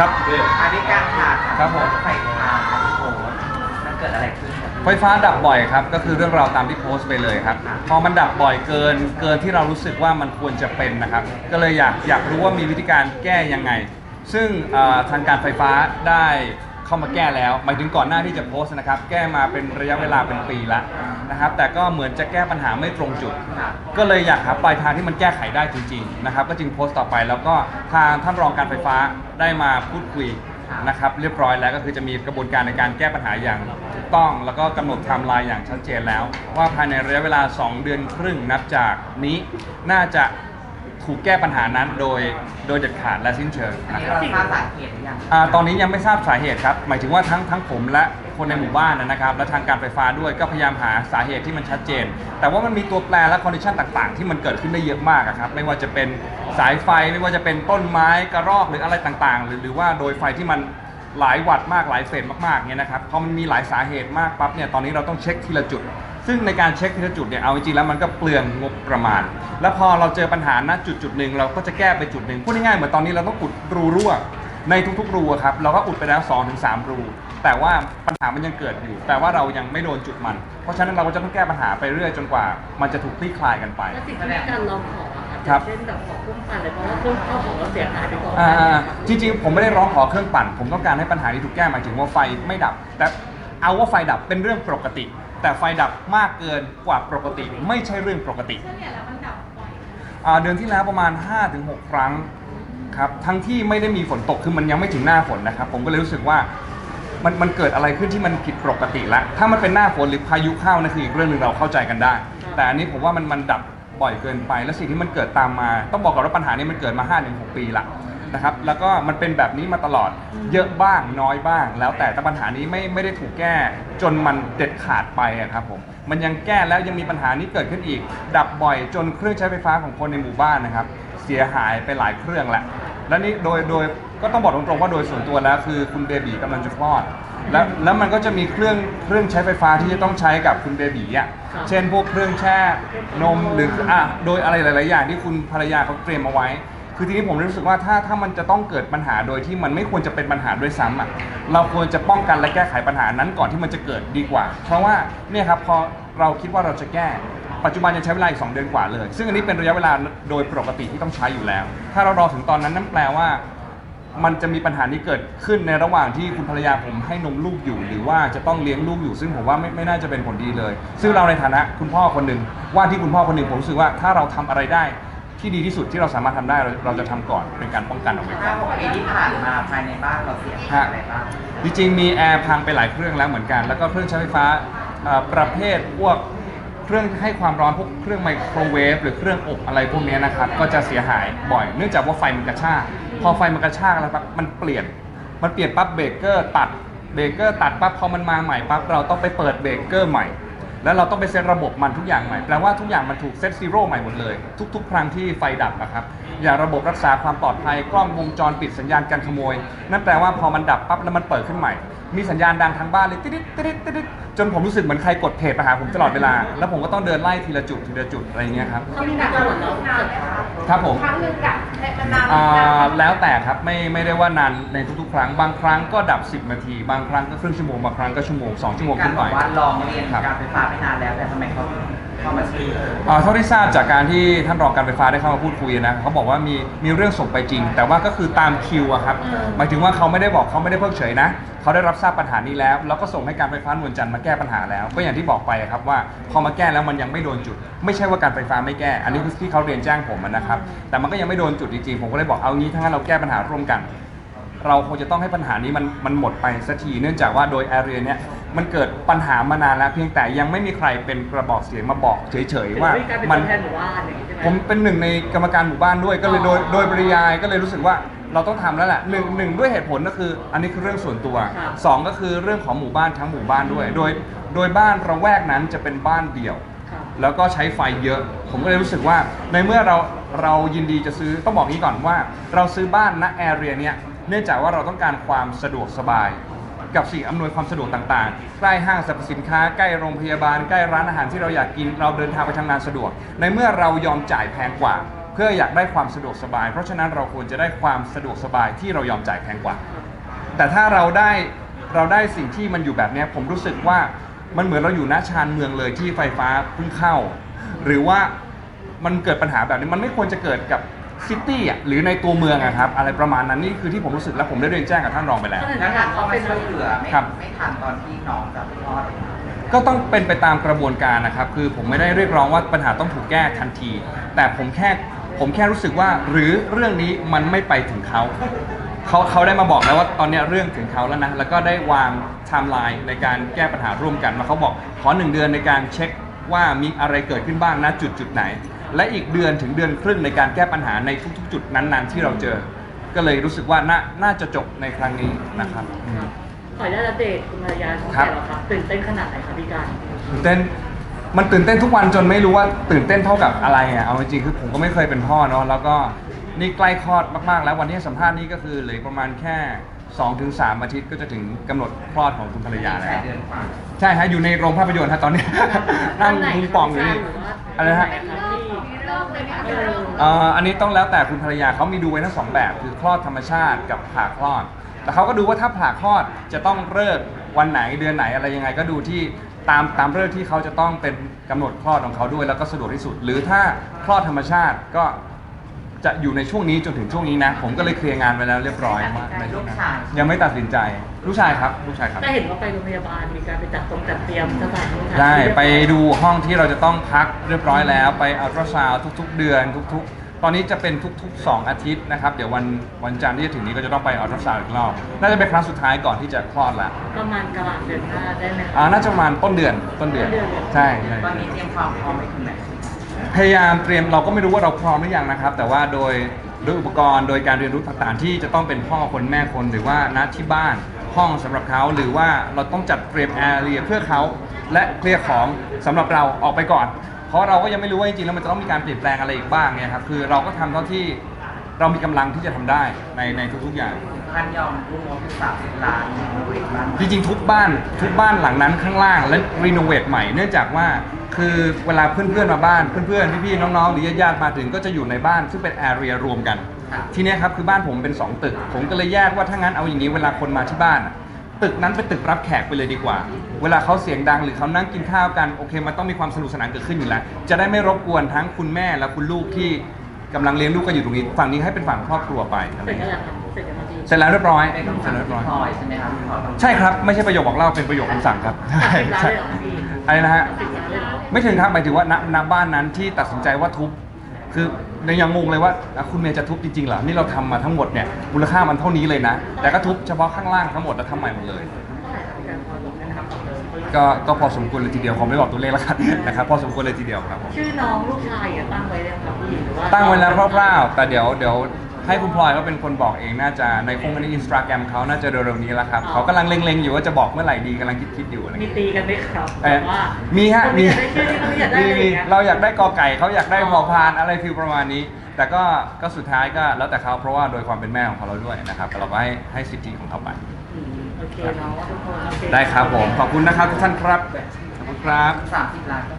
ครับ อันนี้การขาดครับผม ไฟฟ้าครับโอ้โหมันเกิดอะไรขึ้นครับ ไฟฟ้าดับบ่อยครับ ก็คือเรื่องราวตามที่โพสต์ไปเลยครับครับ พอมันดับบ่อยเกินเกินที่เรารู้สึกว่ามันควรจะเป็นนะครับ ก็เลยอยากอยากรู้ว่ามีวิธีการแก้ยังไง ซึ่งเอ่อทางการไฟฟ้าได้ เข้ามาแก้แล้ว หมายถึงก่อนหน้าที่จะโพสต์นะครับ แก้มาเป็นระยะเวลาเป็นปีแล้วนะครับ แต่ก็เหมือนจะแก้ปัญหาไม่ตรงจุด ก็เลยอยากหาปลายทางที่มันแก้ไขได้จริงๆนะครับ ก็จึงโพสต์ต่อไปแล้วก็ทางท่านรองการไฟฟ้าได้มาพูดคุยนะครับเรียบร้อยแล้วก็คือจะมีกระบวนการในการแก้ปัญหาอย่างถูกต้องแล้วก็กำหนดไทม์ไลน์อย่างชัดเจนแล้ว ว่าภายในระยะเวลา 2 เดือนครึ่งนับจากนี้น่าจะ ถูกแก้ปัญหานั้นโดยโดยเด็ดขาดและสิ้นเชิงอันนะนี้ครับ เราทราบสาเหตุหรือยังอ่าตอนนี้ยังไม่ทราบสาเหตุครับ หมายถึงว่าทั้งทั้งผมและคนในหมู่บ้านนะครับ และทางการไฟฟ้าด้วยก็พยายามหาสาเหตุที่มันชัดเจน แต่ว่ามันมีตัวแปรและคอนดิชันต่างๆ ที่มันเกิดขึ้นได้เยอะมากอะครับ ไม่ว่าจะเป็นสายไฟ ไม่ว่าจะเป็นต้นไม้กระรอกหรืออะไรต่างๆ หรือหรือว่าโดยไฟที่มันหลายวัตต์มากหลายเฟสมากๆเนี่ยนะครับ พอมันมีหลายสาเหตุมากปั๊บเนี่ย ตอนนี้เราต้องเช็คทีละจุด ซึ่งในการเช็คทีละจุดเนี่ยเอาจริงๆแล้วมันก็เปลืองงบประมาณ แล้วพอเราเจอปัญหาณจุดจุดๆหนึ่งเราก็จะแก้ไปจุดหนึ่งพูดง่ายๆเหมือนตอนนี้เราต้องอุดรูรั่วในทุกๆรูอะครับเราก็อุดไปแล้ว2-3รู แต่ว่าปัญหามันยังเกิดอยู่ แต่ว่าเรายังไม่โดนจุดมัน เพราะฉะนั้นเราก็จะต้องแก้ปัญหาไปเรื่อยจนกว่า มันจะถูกคลี่คลายกันไป แล้วสิ่งที่มีการร้องขออะค่ะครับ เช่นแบบขอพุ่มปั่นเลยเพราะว่าเครื่องเข้าของเราเสียหายไปก่อนอ่าจริงๆ ผมไม่ได้ร้องขอเครื่องปั่น ผมต้องการให้ปัญหานี้ถูกแก้หมายถึงว่าไฟไม่ดับ แต่ เอาว่าไฟดับเป็นเรื่องปกติ แต่ไฟดับมากเกินกว่าปกติ ไม่ใช่เรื่องปกติอ่าเดือนที่แล้วประมาณ 5-6 ครั้งครับทั้งที่ไม่ได้มีฝนตกคือมันยังไม่ถึงหน้าฝนนะครับ ผมก็เลยรู้สึกว่ามันมันเกิดอะไรขึ้นที่มันผิดปกติแล้วถ้ามันเป็นหน้าฝนหรือพายุเข้านั่นคืออีกเรื่องหนึ่งเราเข้าใจกันได้ แต่อันนี้ผมว่ามันมันดับบ่อยเกินไป และสิ่งที่มันเกิดตามมา ต้องบอกก่อนว่าปัญหานี้มันเกิดมา5-6ปีละ นะครับแล้วก็มันเป็นแบบนี้มาตลอดเยอะบ้างน้อยบ้าง แล้วแต่แต่ปัญหานี้ไม่ไม่ได้ถูกแก้ จนมันเด็ดขาดไปอะครับผมมันยังแก้แล้วยังมีปัญหานี้เกิดขึ้นอีก ดับบ่อยจนเครื่องใช้ไฟฟ้าของคนในหมู่บ้านนะครับ เสียหายไปหลายเครื่องแล้วและนี่โดยโดยก็ต้องบอกตรงๆว่าโดยส่วนตัวแล้วคือคุณเบบีกำลังจะคลอดแล้วแล้วมันก็จะมีเครื่องเครื่องใช้ไฟฟ้าที่จะต้องใช้กับคุณเบบีอะเช่นพวกเครื่องแช่นมหรืออะโดยอะไรหลาย ๆ อย่างที่คุณภรรยาเขาเตรียมเอาไว้ คือทีนี้ผมรู้สึกว่าถ้าถ้ามันจะต้องเกิดปัญหาโดยที่มันไม่ควรจะเป็นปัญหาด้วยซ้ำอะเราควรจะป้องกันและแก้ไขปัญหานั้นก่อนที่มันจะเกิดดีกว่า เพราะว่าเนี่ยครับพอเราคิดว่าเราจะแก้ ปัจจุบันยังใช้เวลาอีก2เดือนกว่าเลย ซึ่งอันนี้เป็นระยะเวลาโดยปกติที่ต้องใช้อยู่แล้ว ถ้าเรารอถึงตอนนั้นนั่นแปลว่า มันจะมีปัญหานี้เกิดขึ้นในระหว่างที่คุณภรรยาผมให้นมลูกอยู่ หรือว่าจะต้องเลี้ยงลูกอยู่ ซึ่งผมว่าไม่ไม่น่าจะเป็นผลดีเลย ซึ่งเราในฐานะคุณพ่อคนหนึ่งว่าที่คุณพ่อคนหนึ่งผมรู้สึกว่าถ้าเราทำอะไรได้ ที่ดีที่สุดที่เราสามารถทำได้เราเราจะทำก่อนเป็นการป้องกันเอาไว้ก่ห้าอนหกปีที่ผ่านมาภายในบ้านเราเสียหายอะไรบ้าง จริงๆมีแอร์พังไปหลายเครื่องแล้วเหมือนกัน แล้วก็เครื่องใช้ไฟฟ้าเอ่อประเภทพวกเครื่องให้ความร้อนพวกเครื่องไมโครเวฟหรือเครื่องอบอะไรพวกเนี้ยนะครับก็จะเสียหายบ่อย เนื่องจากว่าไฟมันกระชากพอไฟมันกระชากแล้วปั๊บมันเปลี่ยน มันเปลี่ยนปั๊บเบรกเกอร์ตัดเบรกเกอร์ตัดปั๊บพอมันมาใหม่ปั๊บเราต้องไปเปิดเบรกเกอร์ใหม่ แล้วเราต้องไปเซตระบบมันทุกอย่างใหม่ แปลว่าทุกอย่างมันถูกเซตซีโร่ใหม่หมดเลย ทุกๆ ครั้งที่ไฟดับนะครับ อย่างระบบรักษาความปลอดภัย กล้องวงจรปิดสัญญาณการขโมย นั่นแปลว่าพอมันดับปั๊บแล้วมันเปิดขึ้นใหม่ มีสัญญาณดังทางบ้านเลยติ๊ดๆติ๊ดติ๊ดจนผมรู้สึกเหมือนใครกดเพจมาหาผมตลอดเวลา แล้วผมก็ต้องเดินไล่ทีละจุดทีละจุดอะไรอย่างเงี้ยครับ เขามีการตรวจแล้วเกิดครับผม ครั้งหนึ่งกับนานอ่าแล้วแต่ครับไม่ไม่ได้ว่านานในทุกๆ ครั้งบางครั้งก็ดับ 10 นาที บางครั้งก็ครึ่งชั่วโมงบางครั้งก็ชั่วโมง2ชั่วโมงการขึ้นบไป อกว่าลองเรียนครับการไฟฟ้าไม่นานแล้ว แต่ทำไมเขาเข้ามาซื้ออ่าเท่าที่ทราบจากการที่ท่านรองการไฟฟ้าได้เข้ามาพูดคุยนะเขาบอกว่ามีมีเรื่องส่งไปจริง แต่ว่าก็คือตามคิวอะครับหมายถึงว่าเขาไม่ได้บอกเขาไม่ได้เพิกเฉยนะเขาได้รับทราบปัญหานี้แล้ว แล้วก็ส่งให้การไฟฟ้านวลจันทร์มาแก้ปัญหาแล้ว ก็อย่างที่บอกไปอะครับว่าพอมาแก้แล้วมันยังไม่โดนจุด ไม่ใช่ว่าการไฟฟ้าไม่แก้ อันนี้คือที่เขาเรียนแจ้งผมอะนะครับ แต่มันก็ยังไม่โดนจุดจริงๆผมก็เลยบอกเอางี้ถ้างั้นเราแก้ปัญหาร่วมกัน เราคงจะต้องให้ปัญหานี้มันมันหมดไปสักทีเนื่องจากว่าโดยแอเรียเนี้ยมันเกิดปัญหามานานแล้วเพียงแต่ยังไม่มีใครเป็นกระบอกเสียงมาบอกเฉยๆว่ามีการเป็นมัตัวแทนหมู่บ้านอย่างนี้ใช่ไหมผมเป็นหนึ่งในกรรมการหมู่บ้านด้วยก็เลยโดยอ๋อโดยปริยายก็เลยรู้สึกว่า เราต้องทำแล้วแหละหนึ่งหนึ่งด้วยเหตุผลก็คือ อันนี้คือเรื่องส่วนตัวครับสองก็คือเรื่องของหมู่บ้านทั้งหมู่บ้านด้วย โดยโดยบ้านระแวกนั้นจะเป็นบ้านเดี่ยวครับแล้วก็ใช้ไฟเยอะ ผมก็เลยรู้สึกว่าในเมื่อเราเรายินดีจะซื้อต้องบอกงี้ก่อนว่า เราซื้อบ้านณแอเรียเนี้ยเนื่องจากว่าเราต้องการความสะดวกสบายกับสิ่งอำนวยความสะดวกต่างๆ ใกล้ห้างสรรพสินค้า ใกล้โรงพยาบาล ใกล้ร้านอาหารที่เราอยากกิน เราเดินทางไปทำงานสะดวก ในเมื่อเรายอมจ่ายแพงกว่า เพื่ออยากได้ความสะดวกสบาย เพราะฉะนั้นเราควรจะได้ความสะดวกสบายที่เรายอมจ่ายแพงกว่า แต่ถ้าเราได้เราได้สิ่งที่มันอยู่แบบเนี้ยผมรู้สึกว่ามันเหมือนเราอยู่ณชานเมืองเลยที่ไฟฟ้าเพิ่งเข้า หรือว่ามันเกิดปัญหาแบบนี้มันไม่ควรจะเกิดกับซิตี้อะหรือในตัวเมืองอะครับอะไรประมาณนั้นนี่คือที่ผมรู้สึกและผมได้เรียนแจ้งกับท่านรองไปแล้ว แล้วถ้าเขาไม่ช่วยเหลือไม่ครับ ไม่ทันตอนที่น้องจะคลอดก็ต้องเป็นไปตามกระบวนการนะครับ คือผมไม่ได้เรียกร้องว่าปัญหาต้องถูกแก้ทันที แต่ผมแค่ ผมแค่รู้สึกว่าหรือเรื่องนี้มันไม่ไปถึงเขาเขาเขาได้มาบอกแล้วว่าตอนเนี้ยเรื่องถึงเขาแล้วนะแล้วก็ได้วางไทม์ไลน์ในการแก้ปัญหาร่วมกันมาเขาบอกขอหนึ่งเดือนในการเช็คว่ามีอะไรเกิดขึ้นบ้างณจุดจุดไหน และอีกเดือนถึงเดือนครึ่งในการแก้ปัญหาในทุกๆ จุดนั้นๆ ที่เราเจอ ก็เลยรู้สึกว่าน่าน่าจะจบในครั้งนี้นะครับอืมขออนุญาตอัปเดตคุณภรรยาของครับแต่ละครับตื่นเต้นขนาดไหนครับพี่การ ตื่นเต้น มันตื่นเต้นทุกวันจนไม่รู้ว่าตื่นเต้นเท่ากับอะไรอะเอาจริงๆคือผมก็ไม่เคยเป็นพ่อเนาะแล้วก็นี่ใกล้คลอดมากๆ แล้ววันที่ให้สัมภาษณ์นี่ก็คือเหลืออกประมาณแค่2-3ถึงอาทิตย์ก็จะถึงกำหนดคลอดของคุณภรรยาแล้แปวดเดือนกว่าใช่ฮะอยู่ในโรงภาพยนตร์ฮะตอนนี้ นั่งพุงป่องอยู่นี่อะไรนะฮะเออเอ่ออันนี้ต้องแล้วแต่คุณภรรยาเขามีดูไว้ทั้งสองแบบคือคลอดธรรมชาติกับผ่าคลอด แต่เขาก็ดูว่าถ้าผ่าคลอดจะต้องเลิกวันไหนเดือนไหนอะไรยังไงก็ดูที่ ตามตามเลิกที่เขาจะต้องเป็นกำหนดคลอดของเขาด้วยแล้วก็สะดวกที่สุด หรือถ้าคลอดธรรมชาติก็จะอยู่ในช่วงนี้จนถึงช่วงนี้นะ ผมก็เลยเคลียร์งานไปแล้วเรียบร้อยมากในช่วงนั้นยังไม่ตัดสินใจลูกชายครับลูกชายครับแต่เห็นว่าไปโรงพยาบาลมีการไปจัดตรงจัดเตรียมสถานที่ได้ไปดูห้องที่เราจะต้องพักเรียบร้อยแล้ว ไปอัลตราซาวด์ทุก ๆ เดือนทุก ๆ ตอนนี้จะเป็นทุก ๆ 2 อาทิตย์นะครับ เดี๋ยววันวันจันทร์ที่จะถึงนี้ก็จะต้องไปอัลตราซาวด์อีกรอบ น่าจะเป็นครั้งสุดท้ายก่อนที่จะคลอดละ ประมาณกลางเดือนหน้าได้ไหมครับอ่าน่าจะประมาณต้นเดือนต้นเดือนต้นเดือนใช่ใช่ตอนนี้เตรียมความพร้อมไปถึงไหนพยายามเตรียมเราก็ไม่รู้ว่าเราพร้อมหรือยังนะครับ แต่ว่าโดยโดยอุปกรณ์โดยการเรียนรู้ต่างๆ ที่จะต้องเป็นพ่อคนแม่คนหรือว่าณที่บ้านห้องสำหรับเขาหรือว่าเราต้องจัดเตรียมแอร์เรียเพื่อเขาและเคลียร์ของสำหรับเราออกไปก่อน เพราะเราก็ยังไม่รู้ว่าจริงๆแล้วมันจะต้องมีการเปลี่ยนแปลงอะไรอีกบ้างเนี่ยครับคือเราก็ทำเท่าที่เรามีกำลังที่จะทำได้ในในทุกๆอย่าง ท่านยอมรุ่งงบสามสิบล้านบริบ้านจริงๆทุกบ้านทุกบ้านหลังนั้นข้างล่างและรีโนเวทใหม่เนื่องจากว่าคือเวลาเพื่อนๆมาบ้านเพื่อนๆพี่ๆน้องๆหรือญาติๆมาถึงก็จะอยู่ในบ้านซึ่งเป็นแอเรียรวมกัน ทีเนี้ยครับคือบ้านผมเป็น 2 ตึก ผมก็เลยแยกว่าถ้างั้นเอาอย่างนี้เวลาคนมาที่บ้านอะ ตึกนั้นเป็นตึกรับแขกไปเลยดีกว่า เวลาเขาเสียงดังหรือเขานั่งกินข้าวกันโอเค มันต้องมีความสนุกสนานเกิดขึ้นอยู่แล้ว จะได้ไม่รบกวนทั้งคุณแม่และคุณลูกที่กำลังเลี้ยงลูกกันอยู่ตรงนี้ ฝั่งนี้ให้เป็นฝั่งครอบครัวไปอะไรเสร็จเงี้แล้วยครับเสร็จแล้วเสร็จแล้วเรียบร้อยเสร็จแล้วเรียบร้อย พลอยใช่ไหมครับพลอยใช่ครับ ไม่ใช่ประโยคบอกเล่าเป็นประโยคคำสั่งครับใช่สิบล้านใช่อะไรนะฮะ ไม่ถึงครับหมายถึงว่าณณบ้านนั้นที่ตัดสินใจว่าทุบ คือยังงงเลยว่าอะคุณเมย์จะทุบจริงๆเหรอ นี่เราทำมาทั้งหมดเนี่ยมูลค่ามันเท่านี้เลยนะ แต่ก็ทุบเฉพาะข้างล่างทั้งหมดแล้วทำใหม่หมดเลยเท่าไหร่ครับพี่การพอบอกได้ไหมครับต่อเติมก็ก็พอสมควรเลยทีเดียวขอไม่บอกตัวเลขแล้วกันนะครับพอสมควรเลยทีเดียวครับผมชื่อน้องลูกชายอะตั้งไว้เลยครับพี่หรือว่าตั้งไว้แล้วคร่าวๆแต่เดี๋ยวเดี๋ยว ให้คุณพลอยเขาเป็นคนบอกเองน่าจะในคงในอินสตาแกรมเขาน่าจะเร็วๆนี้แล้วครับเขากำลังเล็งๆอยู่ว่าจะบอกเมื่อไหร่ดีกำลังคิดๆอยู่อะไรมีเงี้ยตีกันไหมครับเอ่อว่ามีฮะคนมีนี้อยากได้ชื่อนี้คนนี้อยากได้อะไรอย่างเงี้ย เราอยากได้กอไก่เขาอยากได้พอพานอะไรฟิลประมาณนี้ แต่ก็ก็สุดท้ายก็แล้วแต่เขาเพราะว่าโดยความเป็นแม่ของเขาเราด้วยนะครับเราก็ให้ให้สิทธิของเขาไป อืมโอเคเนาะทุกคนโอเคได้ครับผมขอบคุณนะครับทุกท่านครับขอบคุณครับ สามสิบล้าน